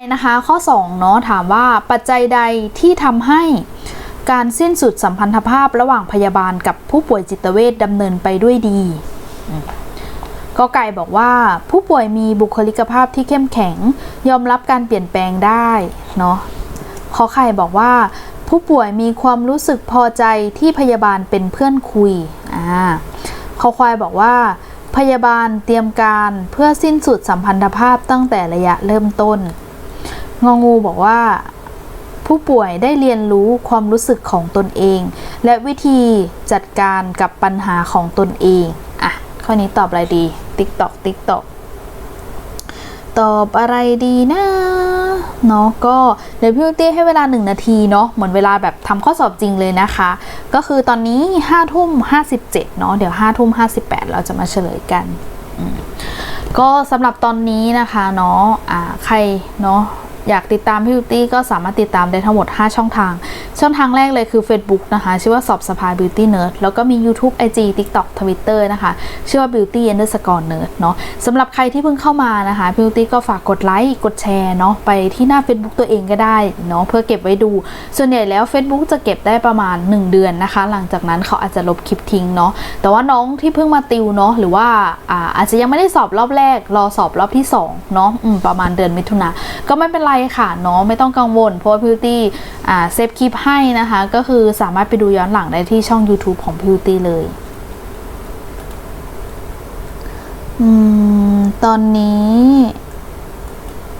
นะคะข้อ2เนาะถามว่าปัจจัยใดที่ทำให้การสิ้นสุดสัมพันธภาพระหว่างพยาบาลกับผู้ป่วยจิตเวชดำเนินไปด้วยดีก็ไก่บอกว่าผู้ป่วยมีบุคลิกภาพที่เข้มแข็ง ยอมรับการเปลี่ยนแปลงได้เนาะขอไข่บอกว่า ผู้ป่วยมีความรู้สึกพอใจที่พยาบาลเป็นเพื่อนคุยอ่าขอควายบอกว่าพยาบาลเตรียมการเพื่อสิ้นสุดสัมพันธภาพตั้งแต่ระยะเริ่มต้น งองูบอกว่า ผู้ป่วยได้เรียนรู้ความรู้สึกของตนเอง และวิธีจัดการกับปัญหาของตนเอง อะ ข้อนี้ตอบอะไรดี ติ๊กตอกติ๊กตอกตอบอะไรดีนะเนาะก็เดี๋ยวพี่ลูกเตี้ยให้เวลา 1 นาทีเนาะเหมือนเวลาแบบทำข้อสอบจริงเลยนะคะ ก็คือตอนนี้5ทุ่ม57เนาะเดี๋ยว5ทุ่ม58 เราจะมาเฉลยกัน ก็สำหรับตอนนี้นะคะเนาะใครเนาะ อยากติดตามพี่บิวตี้ก็สามารถติดตามได้ทั้งหมด 5 ช่องทาง ช่องทางแรกเลยคือ Facebook นะคะชื่อว่าสอบสภา Beauty Nerd แล้วก็มี YouTube IG TikTok Twitter นะคะชื่อว่า Beauty Underscore Nerd เนาะสำหรับใครที่เพิ่งเข้ามานะคะ Beauty ก็ฝากกดไลค์กดแชร์เนาะไปที่หน้า Facebook ตัวเองก็ได้เนาะเพื่อเก็บไว้ดู ส่วนใหญ่แล้ว Facebook จะเก็บได้ประมาณ 1 เดือนนะคะ หลังจากนั้นเขาอาจจะลบคลิปทิ้งเนาะแต่ว่าน้องที่เพิ่งมาติวเนาะหรือว่าอาอาจจะยังไม่ได้สอบรอบแรก รอสอบรอบที่2เนาะประมาณเดือนมิถุนาก็ไม่เป็นไรค่ะเนาะไม่ต้องกังวลเพราะว่า Beauty อ่าเซฟคลิปให้นะคะ ก็คือสามารถไปดูย้อนหลังได้ที่ช่อง YouTube ของ Beauty เลยอืมตอนนี้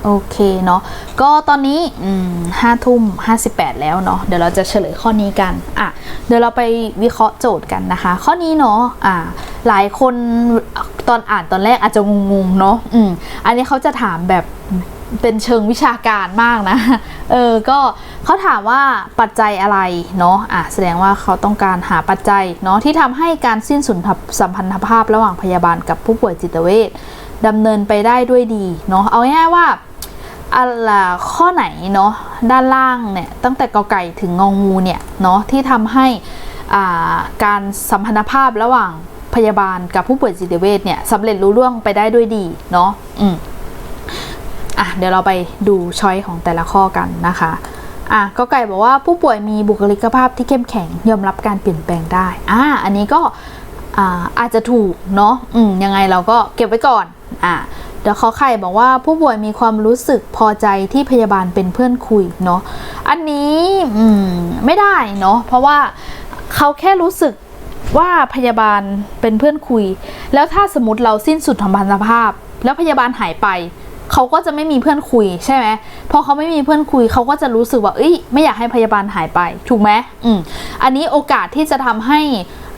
โอเคเนาะก็ตอนนี้อืมห้าทุ่มห้าสิบแปดแล้วเนาะเดี๋ยวเราจะเฉลยข้อนี้กันอะเดี๋ยวเราไปวิเคราะห์โจทย์กันนะคะ ข้อนี้เนาะอ่าหลายคนตอนอ่านตอนแรกอาจจะงงๆเนาะอืมอันนี้เขาจะถามแบบ เป็นเชิงวิชาการมากนะ เออ ก็เขาถามว่าปัจจัยอะไรเนาะ อะ แสดงว่าเขาต้องการหาปัจจัยเนาะที่ทำให้การสิ้นสุดสัมพันธภาพระหว่างพยาบาลกับผู้ป่วยจิตเวชดำเนินไปได้ด้วยดีเนาะ เอาง่ายๆว่าอะไรข้อไหนเนาะด้านล่างเนี่ยตั้งแต่กอไก่ถึงงองูเนี่ยเนาะที่ทำให้อ่าการสัมพันธภาพระหว่างพยาบาลกับผู้ป่วยจิตเวชเนี่ยสำเร็จรู้ล่วงไปได้ด้วยดีเนาะอืม อะเดี๋ยวเราไปดูช้อยของแต่ละข้อกันนะคะอะก็ไก่บอกว่าผู้ป่วยมีบุคลิกภาพที่เข้มแข็งยอมรับการเปลี่ยนแปลงได้อ่าอันนี้ก็อ่าอาจจะถูกเนาะอืมยังไงเราก็เก็บไว้ก่อนอ่าเดี๋ยวขอไข่บอกว่าผู้ป่วยมีความรู้สึกพอใจที่พยาบาลเป็นเพื่อนคุยเนาะอันนี้อืมไม่ได้เนาะเพราะว่าเขาแค่รู้สึกว่าพยาบาลเป็นเพื่อนคุย แล้วถ้าสมมติเราสิ้นสุดสัมพันธภาพ แล้วพยาบาลหายไป เขาก็จะไม่มีเพื่อนคุยใช่ไหมพอเขาไม่มีเพื่อนคุยเขาก็จะรู้สึกว่าเอ้ยไม่อยากให้พยาบาลหายไปถูกไหมอืมอันนี้โอกาสที่จะทำให้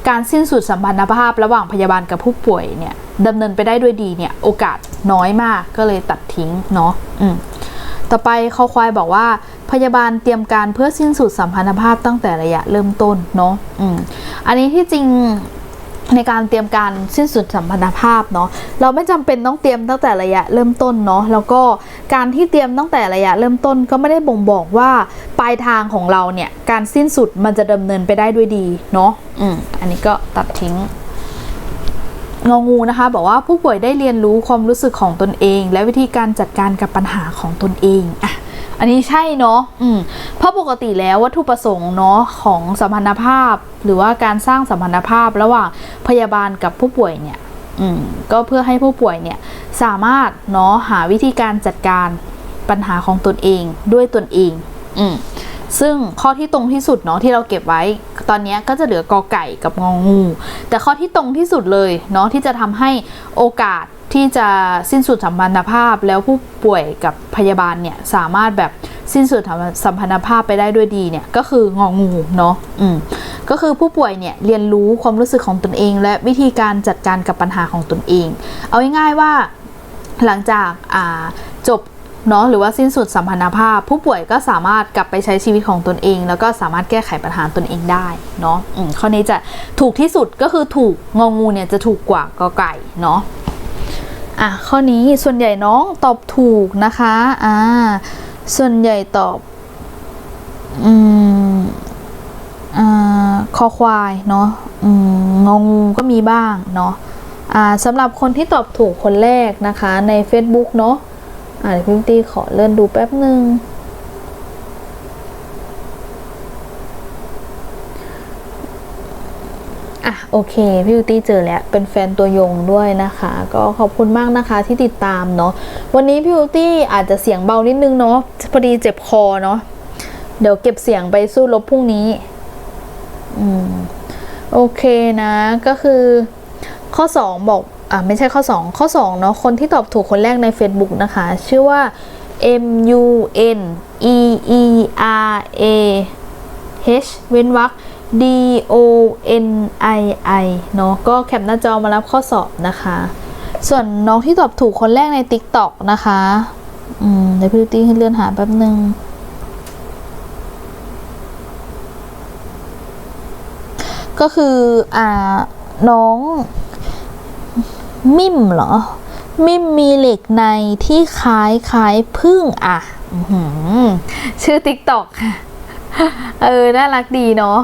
การสิ้นสุดสัมพันธภาพระหว่างพยาบาลกับผู้ป่วยเนี่ยดำเนินไปได้ด้วยดีเนี่ยโอกาสน้อยมากก็เลยตัดทิ้งเนาะอืมต่อไปคอควายบอกว่า พยาบาลเตรียมการเพื่อสิ้นสุดสัมพันธภาพตั้งแต่ระยะเริ่มต้นเนาะอืมอันนี้ที่จริง ในการเตรียมการสิ้นสุดสัมพันธภาพเนาะเราไม่จำเป็นต้องเตรียมตั้งแต่ระยะเริ่มต้นเนาะแล้วก็การที่เตรียมตั้งแต่ระยะเริ่มต้นก็ไม่ได้บ่งบอกว่าปลายทางของเราเนี่ยการสิ้นสุดมันจะดำเนินไปได้ด้วยดีเนาะอืมอันนี้ก็ตัดทิ้งงองูนะคะ บอกว่าผู้ป่วยได้เรียนรู้ความรู้สึกของตนเอง และวิธีการจัดการกับปัญหาของตนเองอะอันนี้ใช่เนาะอืม เพราะปกติแล้ววัตถุประสงค์เนาะของสัมพันธภาพ หรือว่าการสร้างสัมพันธภาพระหว่างพยาบาลกับผู้ป่วยเนี่ยก็เพื่อให้ผู้ป่วยเนี่ยสามารถเนาะหาวิธีการจัดการปัญหาของตนเองด้วยตนเองอืซึ่งข้อที่ตรงที่สุดเนาะที่เราเก็บไว้ ตอนนี้ก็จะเหลือกอไก่กับงองู แต่ข้อที่ตรงที่สุดเลยเนาะที่จะทำให้โอกาสที่จะสิ้นสุดสัมพันธภาพแล้วผู้ป่วยกับพยาบาลเนี่ยสามารถแบบ สิ้นสุดสัมพันธภาพไปได้ด้วยดีเนี่ยก็คืององูเนาะอืมก็คือผู้ป่วยเนี่ยเรียนรู้ความรู้สึกของตนเอง และวิธีการจัดการกับปัญหาของตนเอง เอาง่ายๆว่าหลังจากอ่าจบเนาะหรือว่าสิ้นสุดสัมพันธภาพ ผู้ป่วยก็สามารถกลับไปใช้ชีวิตของตนเอง แล้วก็สามารถแก้ไขปัญหาตนเองได้เนาะอืมข้อนี้จะถูกที่สุดก็คือถูกงองูเนี่ยจะถูกกว่ากอไก่เนาะอะข้อนี้ส่วนใหญ่น้องตอบถูกนะคะอ่า ส่วนใหญ่ตอบ อืมอ่าคอควายเนาะอืมงองูก็มีบ้างเนาะอ่าสำหรับคนที่ตอบถูกคนแรกนะคะ ใน Facebook เนาะอ่าพี่ตี้ขอเลื่อนดูแป๊บหนึ่ง อะ โอเคพี่บิวตี้เจอแล้วเป็นแฟนตัวยงด้วยนะคะ ก็ขอบคุณมากนะคะที่ติดตามเนาะวันนี้พี่บิวตี้อาจจะเสียงเบานิดนึงเนาะพอดีเจ็บคอเนาะเดี๋ยวเก็บเสียงไปสู้รบพรุ่งนี้อืมโอเคนะก็คือข้อ 2 บอกอะไม่ใช่ข้อ 2 ข้อ2เนาะคนที่ตอบถูกคนแรกใน Facebook นะคะ ชื่อว่า M U N E E R A H เว้นวรรค D O N I I เนาะก็แคปหน้าจอมารับข้อสอบนะคะ ส่วนน้องที่ตอบถูกคนแรกใน TikTok นะคะ อืมเดี๋ยวพี่ตี้ให้เลื่อนหาแป๊บหนึ่งก็คือ อ่า น้อง มิมเหรอ มิมมีเหล็กในที่คล้ายคล้ายพึ่งอะอชื่อ TikTok ค่ะ เออ น่ารักดีเนาะ